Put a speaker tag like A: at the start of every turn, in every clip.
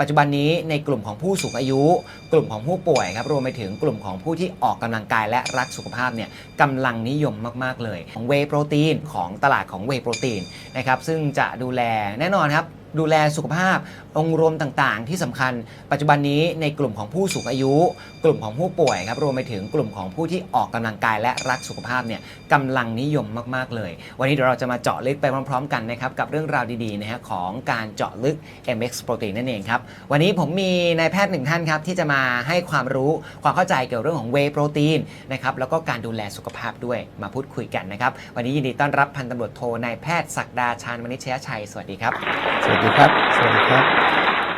A: ปัจจุบันนี้ในกลุ่มของผู้สูงอายุ กลุ่มของผู้ป่วยครับรวมไปถึงกลุ่มของผู้ที่ออกกำลังกายและรักสุขภาพเนี่ยกำลังนิยมมาก ๆ เลย ของเวโปรตีนของตลาดของเวโปรตีนนะครับซึ่งจะดูแลแน่นอนครับ ดูแลสุขภาพ องค์รวมต่างๆ ที่สำคัญ ปัจจุบันนี้ในกลุ่มของผู้สูงอายุ กลุ่มของผู้ป่วยครับรวมไปถึงกลุ่มของผู้ที่ออกกำลังกายและรักสุขภาพเนี่ยกำลังนิยมมากๆเลย วันนี้เดี๋ยวเราจะมาเจาะลึกไปพร้อม ๆ กันนะครับกับเรื่องราวดีๆนะฮะของการเจาะลึก MX Protein นั่นเองครับวันนี้ผมมีนายแพทย์หนึ่งท่านครับที่จะมาให้ความรู้ความเข้าใจเกี่ยวกับเรื่องของ Whey Protein นะครับแล้วก็การดูแลสุขภาพด้วยมาพูดคุยกันนะครับวันนี้ยินดีต้อนรับพันตำรวจโทนายแพทย์ศักดาชาญมณิชยชัยสวัสดีครับ
B: สวัสดีครับ สวัสดีครับ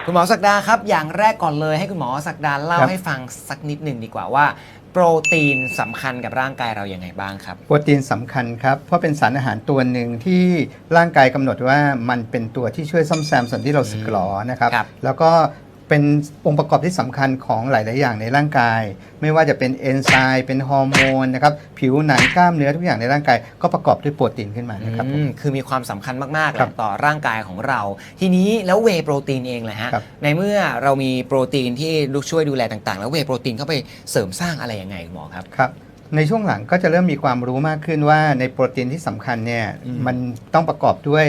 A: คุณหมอศักดาครับ อย่างแรกก่อนเลยให้คุณหมอศักดาเล่า
B: ครับ
A: ให้ฟังสักนิดหนึ่งดีกว่าว่า โปรตีนสำคัญกับร่างกายเราอย่างไงบ้างครับ
B: โปรตีนสำคัญครับ เพราะเป็นสารอาหารตัวหนึ่งที่ร่างกายกำหนดว่ามันเป็นตัวที่ช่วยซ่อมแซมส่วนที่เราสึกหรอนะครับ
A: ครับ
B: แล้วก็ เป็นองค์ประกอบที่สำคัญของหลาย ๆ อย่างในร่างกาย ไม่ว่าจะเป็นเอนไซม์เป็นฮอร์โมนนะครับผิวหนังกล้ามเนื้อทุกอย่างในร่างกาย ก็ประกอบด้วยโปรตีนขึ้นมานะครับผ
A: อื
B: ม
A: มคือมีความสำคัญมากๆแห
B: ครั
A: ละ
B: บ
A: ต่อร่างกายของเรา ทีนี้แล้วเวย์โปรตีนเองแหละฮะ
B: ครับ
A: ในเมื่อเรามีโปรตีนที่ช่วยดูแลต่าง ๆ แล้วเวย์โปรตีนเข้าไปเสริมสร้างอะไรยังไงคุณหมอครับ
B: ครับในช่วงหลังก็จะเริ่มมีความรู้มากขึ้นว่าในโปรตีนที่สำคัญเนี่ย
A: อืม
B: มันต้องประกอบด้วย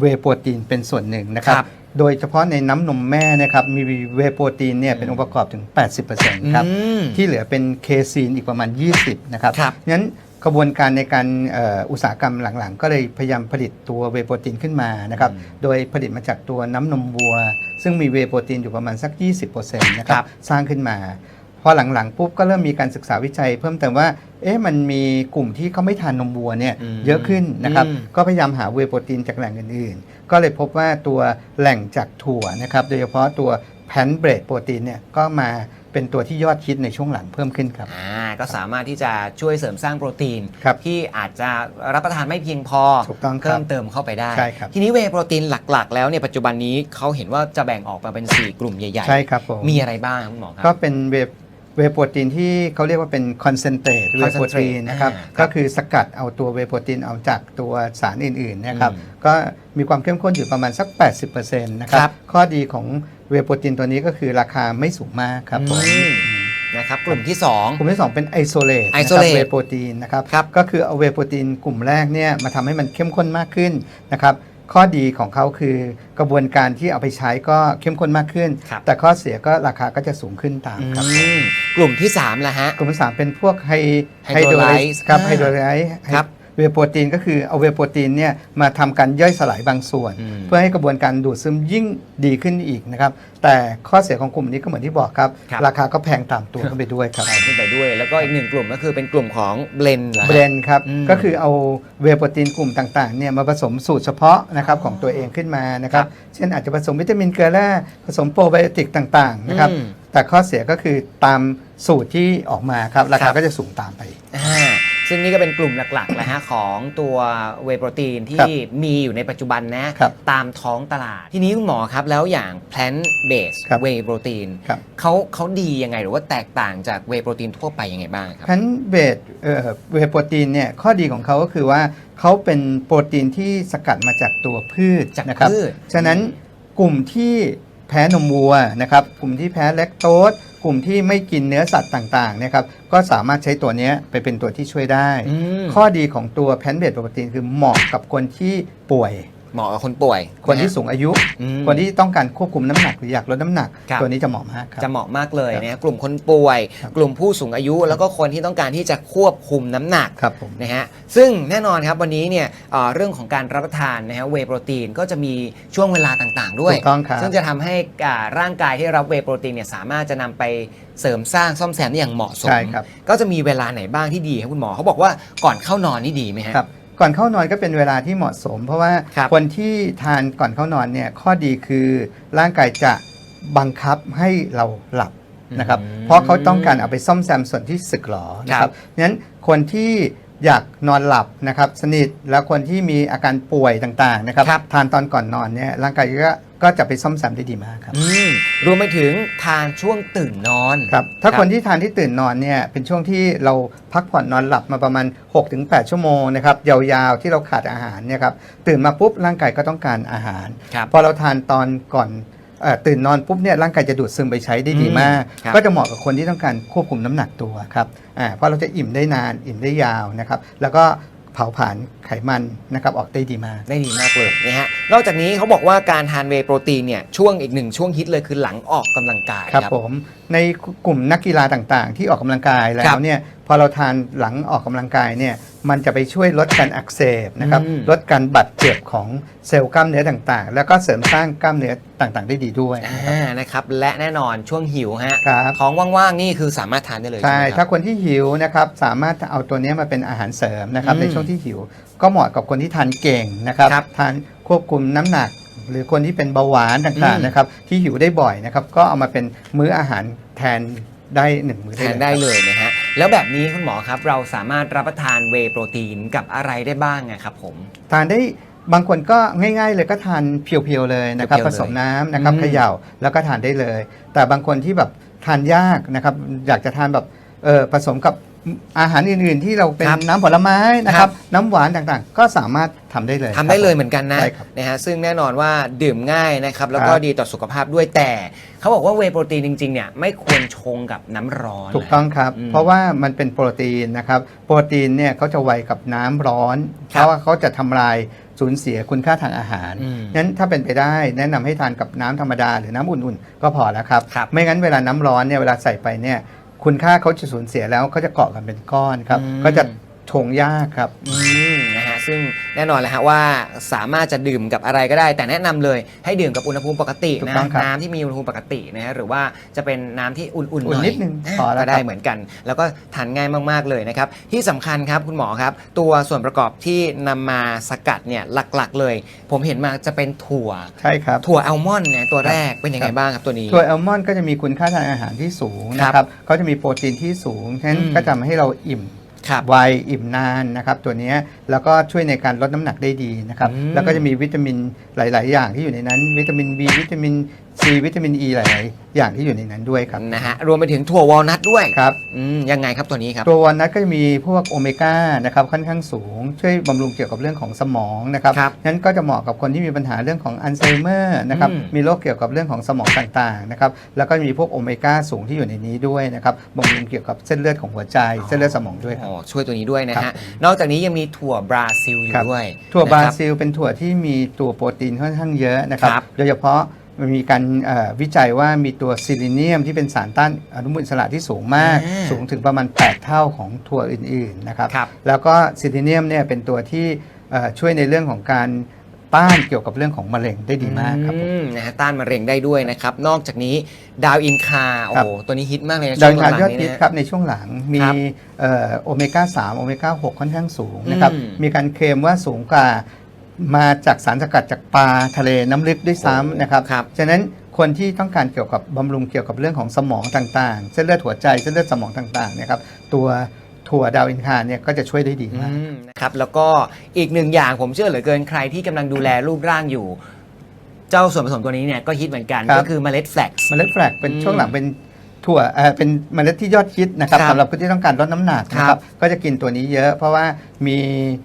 B: เวย์โปรตีนเป็นส่วนหนึ่งนะครับ
A: ครับ
B: โดยเฉพาะในน้ำนมแม่นะครับมีเวย์โปรตีนเนี่ยเป็นองค์ประกอบถึง 80%ครับ
A: อืม
B: ที่เหลือเป็นเคซีนอีกประมาณ 20 นะครับ
A: ครับ
B: งั้นกระบวนการในการเอ่ออุตสาหกรรมหลังๆ ก็เลยพยายามผลิตตัวเวย์โปรตีนขึ้นมานะครับ
A: อืม
B: โดยผลิตมาจากตัวน้ำนมวัว ซึ่งมีเวย์โปรตีนอยู่ประมาณสัก 20%นะค
A: ครั
B: รับบ สร้างขึ้นมา พอหลังๆปุ๊บก็เริ่มมีการศึกษาวิจัย เพิ่มเติมว่าเอ๊ะมันมีกลุ่มที่เขาไม่ทานนมวัวเนี่ย
A: อืม
B: เยอะขึ้นนะครับ
A: อืม
B: ก็พยายามหาเวย์โปรตีนจากแหล่งอื่นๆ ก็เลยพบว่าตัวแหล่งจากถั่วนะครับ โดยเฉพาะตัวแพนเบรดโปรตีนเนี่ยก็มาเป็นตัวที่ยอดฮิตในช่วงหลังเพิ่มขึ้นครับ
A: อ่าก็สามารถที่จะช่วยเสริมสร้างโปรตีน
B: ครับ
A: ที่อาจจะรับประทานไม่เพียงพอ
B: ถูกต้องครับ
A: เพิ่มเติมเข้าไปได้
B: ใช่ครับ
A: ทีนี้เวย์โปรตีนหลักๆ แล้วเนี่ยปัจจุบันนี้เขาเห็นว่าจะแบ่งออกมาเป็น 4 กลุ่มใหญ่
B: ใช่ครับผม
A: มีอะไรบ้างครับคุณหมอครั
B: ก็เป็นเวย์ เวย์โปรตีนที่เขาเรียกว่าเป็นคอนเซนเทรตเวย์โปรตีน
A: Concentrate
B: นะครับ
A: อ่าครับ
B: ก็คือสกัดเอาตัวเวย์โปรตีนเอาจากตัวสารอื่นๆนะครับ
A: อืม
B: ก็มีความเข้มข้นอยู่ประมาณสัก 80%นะครั
A: ครับบ
B: ข้อดีของเวย์โปรตีนตัวนี้ก็คือราคาไม่สูงมากครับผม
A: อืม
B: อืม
A: นะครับกลุ่มที่
B: กลุ่มที่ 2 เป็นไอโซเลต
A: Isolate
B: เวย์โปรตีนนะครับ
A: ครับ
B: ก็คือเอาเวย์โปรตีนกลุ่มแรกเนี่ยมาทำให้มันเข้มข้นมากขึ้นนะครับ ข้อดีของเขาคือกระบวนการที่เอาไปใช้ก็เข้มข้นมากขึ้น
A: ครับ
B: แต่ข้อเสียก็ราคาก็จะสูงขึ้นตาม
A: อื
B: ครับ
A: มกลุ่มที่3ละฮะ
B: กลุ่มที่สามเป็นพวกไฮ
A: Hydrolyze
B: ครับ
A: อ่า
B: ไฮโดรไลซ์
A: ครับ
B: เวย์โปรตีนก็คือเอาเวย์โปรตีนเนี่ยมาทำการย่อยสลายบางส่วน
A: อืม
B: เพื่อให้กระบวนการดูดซึมยิ่งดีขึ้นอีกนะครับ แต่ข้อเสียของกลุ่มนี้ก็เหมือนที่บอกครับ
A: ครับ
B: ราคาก็แพงตามตัวขึ้นไปด้วยครับ
A: แบ่งขึ้นไปด้วย แล้วก็อีกหนึ่งกลุ่มก็คือเป็นกลุ่มของเบลน
B: เบรนครับ
A: อืม
B: ก็คือเอาเวย์โปรตีนกลุ่มต่างๆเนี่ยมาผสมสูตรเฉพาะนะครับของตัวเองขึ้นมานะครับ
A: ครับ
B: เช่นอาจจะผสมวิตามินเกลือแร่ผสมโปรไบโอติกต่างๆนะครับ
A: อืม
B: แต่ข้อเสียก็คือตามสูตรที่ออกมาครับรา
A: ครั
B: คา
A: บ
B: ก็จะสูงตามไป
A: อ่า ซึ่งนี่ก็เป็นกลุ่มหลักๆนะฮะของตัวเวย์โปรตีน
B: ครั
A: ที่
B: บ
A: มีอยู่ในปัจจุบันนะ ครับตามท้องตลาด ทีนี้คุณหมอครับแล้วอย่าง plant based
B: ครับ
A: whey protein
B: ครับ
A: เขาเขาดียังไงหรือว่าแตกต่างจาก whey protein ทั่วไปยังไงบ้างครับ
B: พันเบดเอ่อเวย์โปรตีนเนี่ยข้อดีของเขาก็คือว่าเขาเป็นโปรตีนที่สกัดมาจากตัวพืช
A: จาก
B: นะครับ
A: พืช
B: ฉะนั้นกลุ่มที่แพ้นมวัวนะครับกลุ่มที่แพ้แลคโตส กลุ่มที่ไม่กินเนื้อสัตว์ต่างๆนะครับก็สามารถใช้ตัวเนี้ยไปเป็นตัวที่ช่วยได้
A: อืม
B: ข้อดีของตัวแพนเบดโปรตีนคือเหมาะกับคนที่ป่วย
A: เหมาะกับคนป่วย
B: คนที่ะ
A: ฮะ
B: สูงอายุ
A: อืม
B: คนที่ต้องการควบคุมน้ำหนักหรืออยากลดน้ำหนัก
A: ครับ
B: ตัวนี้จะเหมาะมากครับ
A: จะเหมาะมากเลย
B: ครับ
A: นะกลุ่มคนป่วย
B: ครับ
A: กลุ่มผู้สูงอายุ แล้วก็คนที่ต้องการที่จะควบคุมน้ำหนัก
B: ครับผม
A: นะฮะซึ่งแน่นอนครับวันนี้เนี่ยเอ่อเรื่องของการรับประทานนะฮะเวย์โปรตีนก็จะมีช่วงเวลาต่างๆ ด้วย
B: ถูกต้องครับ
A: ซึ่งจะทำให้อ่าร่างกายที่รับเวย์โปรตีนเนี่ยสามารถจะนำไปเสริมสร้างซ่อมแซมได้อย่างเหมาะสม
B: ใช่ครับ
A: ก็จะมีเวลาไหนบ้างที่ดีครับคุณหมอเขาบอกว่าก่อนเข้านอนนี่ดีไหมฮะ
B: ครับ ก่อนเข้านอนก็เป็นเวลาที่เหมาะสม เพราะว่า
A: ครับ
B: คนที่ทานก่อนเข้านอนเนี่ยข้อดีคือร่างกายจะบังคับให้เราหลับนะครับ
A: อืม
B: เพราะเขาต้องการเอาไปซ่อมแซมส่วนที่สึกหรอนะค
A: ครั
B: รับบงั้นคนที่ อยากนอนหลับนะครับสนิทแล้วคนที่มีอาการป่วยต่างๆนะครับ
A: ครับ
B: ทานตอนก่อนนอนเนี่ยร่างกายก็ก็จะไปซ่อมแซมได้ดีมากครับ
A: อืมรวมไปถึงทานช่วงตื่นนอน
B: ครับถ้า
A: ครับ
B: คนที่ทานที่ตื่นนอนเนี่ยเป็นช่วงที่เราพักผ่อนนอนหลับมาประมาณ 6-8 ชั่วโมงนะครับยาวๆที่เราขาดอาหารเนี่ยครับตื่นมาปุ๊บร่างกายก็ต้องการอาหาร
A: ครับ
B: พอเราทานตอนก่อนเอ่อ ตื่นนอนปุ๊บเนี่ยร่างกายจะดูดซึมไปใช้ได้ดีมาก
A: อืมครับ
B: ก็จะเหมาะกับคนที่ต้องการควบคุมน้ำหนักตัวครับอ่าเพราะเราจะอิ่มได้นานอิ่มได้ยาวนะครับแล้วก็เผาผลาญไขมันนะครับออกได้ดีมาก
A: ได้ดีมากเลยนะฮะนอกจากนี้เขาบอกว่าการทานเวย์โปรตีนเนี่ยช่วงอีกหนึ่งช่วงฮิตเลยคือหลังออกกำลังกาย
B: ครับผมในกลุ่มนักกีฬาต่างๆ ที่ออกกำลังกายแล้
A: ครั
B: ว
A: บ
B: เนี่ยพ อเราทานหลังออกกำลังกายเนี่ยมันจะไปช่วยลดการอักเสบนะครับ
A: อืม
B: ลดการบาดเจ็บของเซลล์กล้ามเนื้อต่างๆ แล้วก็เสริมสร้างกล้ามเนื้อต่างๆ ได้ดีด้วยนะครับ
A: อ่านะครับและแน่นอนช่วงหิวฮะ
B: ครับ
A: ท้องว่างๆนี่คือสามารถทานได้เลย
B: ใช่
A: ไหมค
B: ถ้า
A: รับ
B: คนที่หิวนะครับสามารถเอาตัวเนี้ยมาเป็นอาหารเสริมนะครับ
A: อืม
B: ในช่วงที่หิว ก็เหมาะกับคนที่ทานเก่งนะครับ
A: ครับ
B: ทานควบคุมน้ำหนักหรือคนที่เป็นเบาหวานต่าง
A: อืม
B: ๆนะครับที่หิวได้บ่อยนะครับก็เอามาเป็นมื้ออาหารแทนได้หนึ่งมื้อ
A: แท
B: ได้
A: น
B: เลย
A: ได้
B: ครับ
A: เลยนะฮะ แล้วแบบนี้คุณหมอครับ เราสามารถรับประทานเวย์โปรตีนกับอะไรได้บ้างอะครับผม
B: ทานได้บางคนก็ง่ายๆเลยก็ทานเพียวๆเลยนะครับ
A: เพียวๆเลย
B: ผสมน้ำนะครับ
A: อืม
B: เขย่าแล้วก็ทานได้เลย แต่บางคนที่แบบทานยากนะครับ อยากจะทานแบบเออผสมกับ อาหารอื่นๆที่เราเป็น
A: ครับ
B: น้ำผลไม้นะค
A: ครั
B: รับ บ น้ำหวานต่างๆ ก็สามารถทำได้เลย
A: ทำได้เลย
B: ครับ
A: เหมือนกันนะ
B: ใช่ครับ
A: นะฮะซึ่งแน่นอนว่าดื่มง่ายนะครับ แล้วก็
B: ครับ
A: ดีต่อสุขภาพด้วยแต่เขาบอกว่าเวย์โปรตีนจริงๆเนี่ยไม่ควรชงกับน้ำร้อน
B: ถูกต้องครับ
A: อืม
B: เพราะว่ามันเป็นโปรตีนนะครับ โปรตีนเนี่ยเขาจะไวกับน้ำร้อน
A: ครับ
B: เพราะว่าเขาจะทำลายสูญเสียคุณค่าทางอาหาร
A: อืม
B: นั้นถ้าเป็นไปได้แนะนำให้ทานกับน้ำธรรมดาหรือน้ำอุ่นๆ ก็พอแล้วครับ
A: ครับ
B: ไม่งั้นเวลาน้ำร้อนเนี่ยเวลาใส่ไปเนี่ย คุณค่าเขาจะสูญเสียแล้วเขาจะเกาะกันเป็นก้อนครับ
A: อืม
B: ก็จะชงยากครับ
A: อืมนะฮะ ซึ่งแน่นอนแหละฮะว่าสามารถจะดื่มกับอะไรก็ได้ แต่แนะนำเลยให้ดื่มกับอุณหภูมิปกติ
B: ถูก
A: นะ
B: ต้องครับ
A: น้ำที่มีอุณหภูมิปกตินะฮะหรือว่าจะเป็นน้ำที่อุ่นๆ
B: อุ่น
A: หน่อย
B: นิดนึงพอแล้ว
A: ก็ได้
B: ครับ
A: เหมือนกัน แล้วก็ทานง่ายมากๆเลยนะครับ ที่สำคัญครับคุณหมอครับ ตัวส่วนประกอบที่นำมาสกัดเนี่ยหลักๆเลย ผมเห็นมาจะเป็นถั่ว
B: ใช่ครับ
A: ถั่วอัลมอนด์เนี่ยตัวแรกเป็นยังไง
B: ครับ
A: บ้างครับตัวนี้
B: ถั่วอัลมอนด์ก็จะมีคุณค่าทางอาหารที่สูงนะค
A: ครั
B: รับบเขาจะมีโปรตีนที่สูงฉะนั้น
A: อืม
B: ก็จะทำให้เราอิ่ม
A: ครับ
B: ไวอิ่มนานนะครับตัวเนี้ยแล้วก็ช่วยในการลดน้ำหนักได้ดีนะครับ
A: อืม
B: แล้วก็จะมีวิตามินหลาย ๆ อย่างที่อยู่ในนั้น วิตามิน B วิตามิน C วิตามิน E หลายๆอย่างที่อยู่ในนั้นด้วยครับ
A: นะฮะรวมไปถึงถั่ววอลนัทด้วย
B: ครับ
A: อืมยังไงครับตัวนี้ครับ
B: ตัววอลนัทก็จะมีพวกโอเมก้านะครับค่อนข้างสูง ช่วยบำรุงเกี่ยวกับเรื่องของสมองนะครับ
A: ครับ
B: นั้นก็จะเหมาะกับคนที่มีปัญหาเรื่องของอัลไซเมอร์นะครับ
A: อืม
B: มีโรคเกี่ยวกับเรื่องของสมองต่างๆนะครับแล้วก็มีพวกโอเมก้าสูงที่อยู่ในนี้ด้วยนะครับบำรุงเกี่ยวกับเส้นเลือดของหัวใจ เส้นเลือดสมองด้วยครับ
A: อ๋อช่วยตัวนี้ด้วยนะ
B: ครั
A: ฮะ
B: บ
A: นอกจากนี้ยังมีถั่วบราซิลอยู่
B: ครับ
A: ด้วย
B: ถั่วบรา
A: นะครับ
B: ซิลเป็นถั่วที่มีตัวโปรตีนค่อนข้างเยอะนะครับ
A: ครับ
B: โดยเฉพาะ มันมีการเอ่อวิจัยว่ามีตัวซิลิเนียมที่เป็นสารต้านอนุมูลอิสระที่สูงมาก
A: อ่า
B: สูงถึงประมาณ 8 เท่าของถั่วอื่นๆนะครับ
A: ครับ
B: แล้วก็ซิลิเนียมเนี่ยเป็นตัวที่เอ่อช่วยในเรื่องของการต้านเกี่ยวกับเรื่องของมะเร็งได้ดีมากครับผม
A: อืมนะฮะต้านมะเร็งได้ด้วยนะครับ นอกจากนี้ดาวอินคาโอ้
B: ครั
A: โห
B: บ
A: ตัวนี้ฮิตมากเลยใน
B: ดา
A: ช่
B: ว
A: วง
B: ทาน
A: หลัง
B: ยอด
A: ๆนี้
B: ฮิต
A: นะ
B: ครับในช่วงหลังมี
A: ครับ
B: เอ่อโอเมก้า3โอเมก้า6ค่อนข้างสูงนะครับ
A: อืม
B: มีการเคลมว่าสูงกว่า มาจากสารสกัดจากปลาทะเลน้ำลึกด้วยซ้ำนะครับ
A: ครับ
B: ฉะนั้นคนที่ต้องการเกี่ยวกับบำรุงเกี่ยวกับเรื่องของสมองต่างๆ เส้นเลือดหัวใจเส้นเลือดสมองต่างๆเนะครับตัวถั่วดาวอินคาเนี่ยก็จะช่วยได้ดีมาก
A: อืมนะครับแล้วก็อีกหนึ่งอย่างผมเชื่อเหลือเกินใครที่กำลังดูแลรูปร่างอยู่ เจ้าส่วนผสมตัวนี้เนี่ยก็ฮิตเหมือนกัน
B: ครับ
A: ก็คือเมล็ดแฟลกซ์
B: เมล็ดแฟลกเป็น
A: อืม
B: ช่วงหลังเป็นถั่วเอ่อเป็นเมล็ดที่ยอดฮิตนะครับ
A: ครับ
B: สำหรับคนที่ต้องการลดน้ำหนักนะค
A: ครั
B: รับบ ก็จะกินตัวนี้เยอะ เพราะว่า มี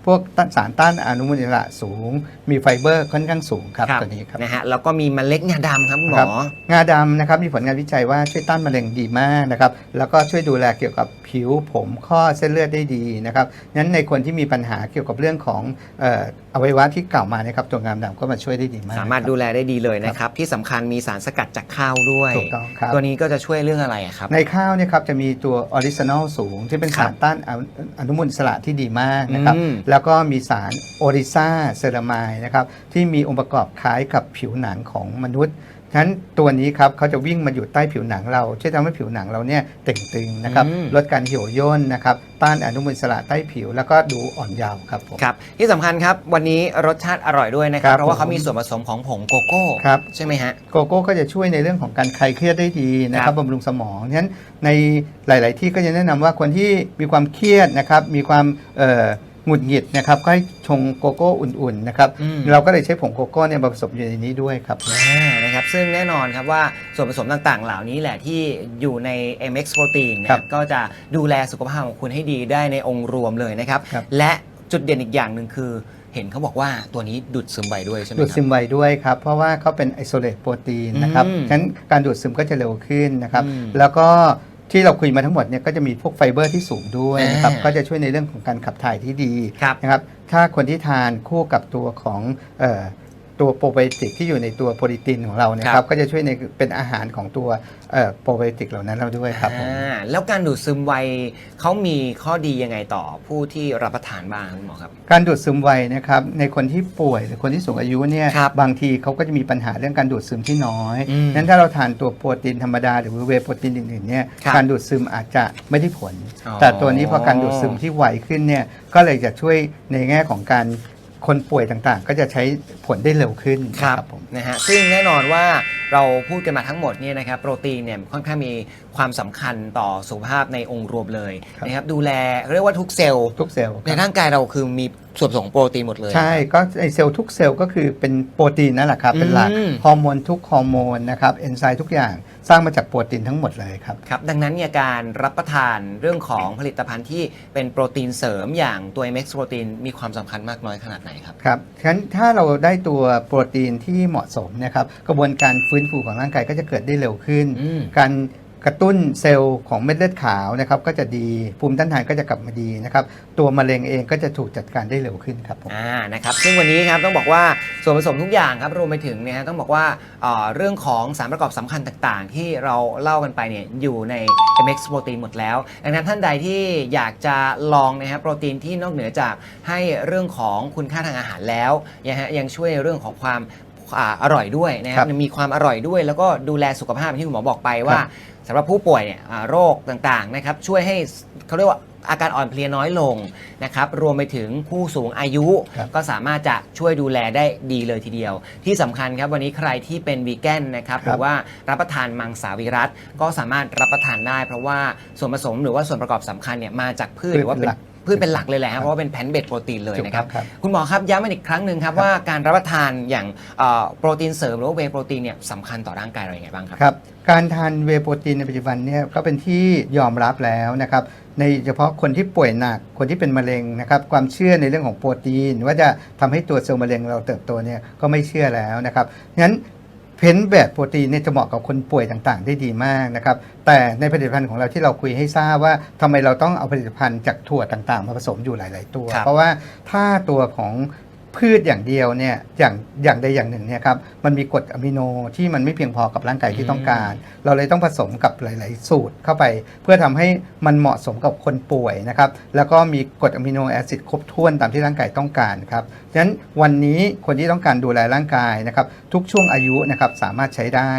B: พวกต้านสารต้านอนุมูลอิสระสูง มีไฟเบอร์ค่อนข้างสูงครับตัวนี้ครับ
A: นะฮะแล้วก็มีเมล็ดงาดำครับคุณหม
B: ครั
A: อ
B: บงาดำนะครับมีผลงานวิจัยว่าช่วยต้านมะเร็งดีมากนะครับแล้วก็ช่วยดูแลเกี่ยวกับผิวผมข้อเส้นเลือดได้ดีนะครับนั้นในคนที่มีปัญหาเกี่ยวกับเรื่องของเอ่ออวัยวะที่กล่าวมานะครับตัวงามดำก็มาช่วยได้ดีมาก
A: สามารถ
B: คบ
A: ดูแลได้ดีเลยนะครับที่สำคัญมีสารสกัดจากข้าวด้วย
B: ถูกต้องครับ
A: ตัวนี้ก็จะช่วยเรื่องอะไรอะครับ
B: ในข้าวเนี่ยครับจะมีตัวออริจินอลสูงที่เป็น
A: ครับ
B: สารต้านอนุอนุมูลอิสระที่ดีมากนะครับ
A: อืม
B: แล้วก็มีสารโอริซาเซรามายนะครับที่มีองค์ประกอบคล้ายกับผิวหนังของมนุษย์ ฉะนั้นตัวนี้ครับเขาจะวิ่งมาอยู่ใต้ผิวหนังเราช่วยทำให้ผิวหนังเราเนี่ยเต่งตึงนะครับ
A: อืม
B: ลดการเหี่ยวย่นนะครับต้านอนุมูลอิสระใต้ผิวแล้วก็ดูอ่อนเยาว์ครับผม
A: ครับที่สำคัญครับวันนี้รสชาติอร่อยด้วยนะครั
B: ครับบ
A: เพราะว่า
B: ผม
A: เขามีส่วนผสมของผงโกโก้
B: ครับ
A: ใช่ไหมฮะ
B: โกโก้ก็จะช่วยในเรื่องของการคลายเครียดได้ดีนะค
A: ครั
B: รับบบำรุงสมองฉะนั้นในหลาย ๆ ที่ก็จะแนะนำว่าคนที่มีความเครียดนะครับ มีความเอ่อ หงุดหงิดนะครับก็ให้ชงโกโก้อุ่นๆนะครับ
A: อืม
B: เราก็เลยใช้ผงโกโก้เนี่ยมาผสมอยู่ในนี้ด้วยครับ
A: อ่านะครับซึ่งแน่นอนครับว่าส่วนผสมต่างๆ เหล่านี้แหละที่อยู่ใน MX Protein เนี่
B: ครั
A: ย
B: บ
A: ก็จะดูแลสุขภาพของคุณให้ดีได้ในองค์รวมเลยนะครับ
B: ครับ
A: และจุดเด่นอีกอย่างหนึ่งคือ เห็นเขาบอกว่าตัวนี้ดูดซึมไวด้วยใช่ไหมค
B: ดู
A: รั
B: ดซึมไวด้วยครับ เพราะว่าเขาเป็นไอโซเลตโปรตีนนะครับ
A: อืม
B: ฉะนั้นการดูดซึมก็จะเร็วขึ้นนะครับ
A: อืม
B: แล้วก็ ที่เราคุยมาทั้งหมดเนี่ยก็จะมีพวกไฟเบอร์ที่สูงด้วยนะครับ
A: อ่า
B: ก็จะช่วยในเรื่องของการขับถ่ายที่ดี
A: ครับ
B: นะครับถ้าคนที่ทานคู่กับตัวของเอ่อ ตัวโปรไบโอติกที่อยู่ในตัวโปรตีนของเราเนี่ย
A: ค
B: ค
A: รั
B: รับ บ ก็จะช่วยในเป็นอาหารของตัวเอ่อโปรไบโอติกเหล่านั้นเราด้วยครับผม
A: อ่าแล้วการดูดซึมไวเขามีข้อดียังไงต่อผู้ที่รับประทานบ้างคุณหมอครับ
B: การดูดซึมไวนะครับในคนที่ป่วยหรือคนที่สูงอายุเนี่ย
A: ครับ
B: บางทีเขาก็จะมีปัญหาเรื่องการดูดซึมที่น้อย
A: อืม
B: นั้นถ้าเราทานตัวโปรตีนธรรมดาหรือเวย์โปรตีนอื่นๆเนี่ย
A: ครับ
B: การดูดซึมอาจจะไม่ได้ผล
A: อ๋อ
B: แต่ตัวนี้พอการดูดซึมที่ไวขึ้นเนี่ยก็เลยจะช่วยในแง่ของการ คนป่วยต่างๆ ก็จะใช้ผลได้เร็วขึ้น
A: ครับ
B: นะผม
A: นะฮะซึ่งแน่นอนว่าเราพูดกันมาทั้งหมดเนี่ยนะครับโปรตีนเนี่ยค่อนข้างมีความสำคัญต่อสุขภาพในองค์รวมเลย
B: ครับ
A: นะครับดูแลเรียกว่าทุกเซลล์
B: ทุกเซลล์
A: ในร่างกายเราคือมี ส่วนผสมของโปรตีนหมดเลย
B: ใช่ก็ไอเซลล์ทุกเซลล์ก็คือเป็นโปรตีนนั่นแหละครับ เป็นหลัก
A: อืม
B: ฮอร์โมนทุกฮอร์โมนนะครับเอนไซม์ทุกอย่างสร้างมาจากโปรตีนทั้งหมดเลยครับ
A: ครับ ดังนั้นเนี่ยการรับประทานเรื่องของผลิตภัณฑ์ที่เป็นโปรตีนเสริมอย่างตัว MX โปรตีนมีความสำคัญมากน้อยขนาดไหนครับ
B: ครับฉะนั้นถ้าเราได้ตัวโปรตีนที่เหมาะสมนะครับ กระบวนการฟื้นฟูของร่างกายก็จะเกิดได้เร็วขึ้น
A: อืม
B: การ กระตุ้นเซลล์ของเม็ดเลือดขาวนะครับก็จะดีภูมิต้านทานก็จะกลับมาดีนะครับตัวมะเร็งเองก็จะถูกจัดการได้เร็วขึ้นครับผม
A: อ่านะครับซึ่งวันนี้ครับต้องบอกว่าส่วนผสมทุกอย่างครับรวมไปถึงเนี่ยฮะต้องบอกว่าเอ่อเรื่องของสารประกอบสำคัญต่างๆ ที่เราเล่ากันไปเนี่ยอยู่ใน MX โปรตีนหมดแล้ว ดังนั้นท่านใดที่อยากจะลองนะครับโปรตีนที่นอกเหนือจากให้เรื่องของคุณค่าทางอาหารแล้วนะฮะยังช่วยเรื่องของความ อ่าอร่อยด้วยนะครับ
B: ครับ
A: มีความอร่อยด้วย แล้วก็ดูแลสุขภาพที่คุณหมอบอกไปว่า
B: ครับ
A: สำหรับผู้ป่วยเนี่ยอ่าโรคต่างๆนะครับช่วยให้เขาเรียกว่าอาการอ่อนเพลียน้อยลงนะครับรวมไปถึงผู้สูงอายุ
B: ครับ
A: ก็สามารถจะช่วยดูแลได้ดีเลยทีเดียว ที่สำคัญครับวันนี้ใครที่เป็นวีแกนนะครับ
B: ครับ
A: หรือว่ารับประทานมังสวิรัตก็สามารถรับประทานได้ เพราะว่าส่วนผสมหรือว่าส่วนประกอบสำคัญเนี่ยมาจากพืชหรือว่าเป็น พืชเป็นหลักเลยแหละ
B: ครั
A: ฮะ
B: บ
A: เพราะว่าเป็นแพนเบดโปรตีนเลย
B: ถูก
A: นะครับ
B: ครับ
A: คุณหมอครับย้ำอีกครั้งหนึ่งครับ
B: ครับ
A: ว่าการรับประทานอย่างเอ่อโปรตีนเสริมหรือว่าเวย์โปรตีนเนี่ยสำคัญต่อร่างกายเราอย่างไรบ้างครับ
B: ครับการทานเวย์โปรตีนในปัจจุบันเนี่ยก็เป็นที่ยอมรับแล้วนะครับในเฉพาะคนที่ป่วยหนักคนที่เป็นมะเร็งนะครับความเชื่อในเรื่องของโปรตีน ว่าจะทำให้ตัวเซลล์มะเร็งเราเติบโตเนี่ยก็ไม่เชื่อแล้วนะครับงั้น เพนแบบโปรตีนเนี่ยจะเหมาะกับคนป่วยต่างๆ ได้ดีมากนะครับแต่ในผลิตภัณฑ์ของเราที่เราคุยให้ทราบว่าทำไมเราต้องเอาผลิตภัณฑ์จากถั่วต่างๆ มาผสมอยู่หลาย ๆ ตัว
A: ครับ
B: เพราะว่าถ้าตัวของ พืชอย่างเดียวเนี่ยอย่างอย่างใดอย่างหนึ่งเนี่ยครับมันมีกรดอะมิโนที่มันไม่เพียงพอกับร่างกายที่ต้องการ เราเลยต้องผสมกับหลาย ๆ สูตรเข้าไป เพื่อทำให้มันเหมาะสมกับคนป่วยนะครับแล้วก็มีกรดอะมิโนแอซิดครบถ้วนตามที่ร่างกายต้องการครับฉะนั้นวันนี้คนที่ต้องการดูแลร่างกายนะครับทุกช่วงอายุนะครับสามารถใช้ได้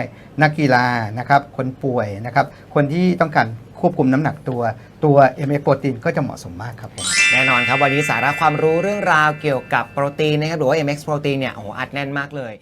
B: นักกีฬานะครับคนป่วยนะครับคนที่ต้องการ ควบคุมน้ำหนักตัวตัว m อ p โปรตีนก็จะเหมาะสมมากครับผม
A: แน่นอนครับ วันนี้สาระความรู้เรื่องราวเกี่ยวกับโปรตีนนะครับหรือว่า MX โปรตีนเนี่ยโอ้โหอัดแน่นมากเลย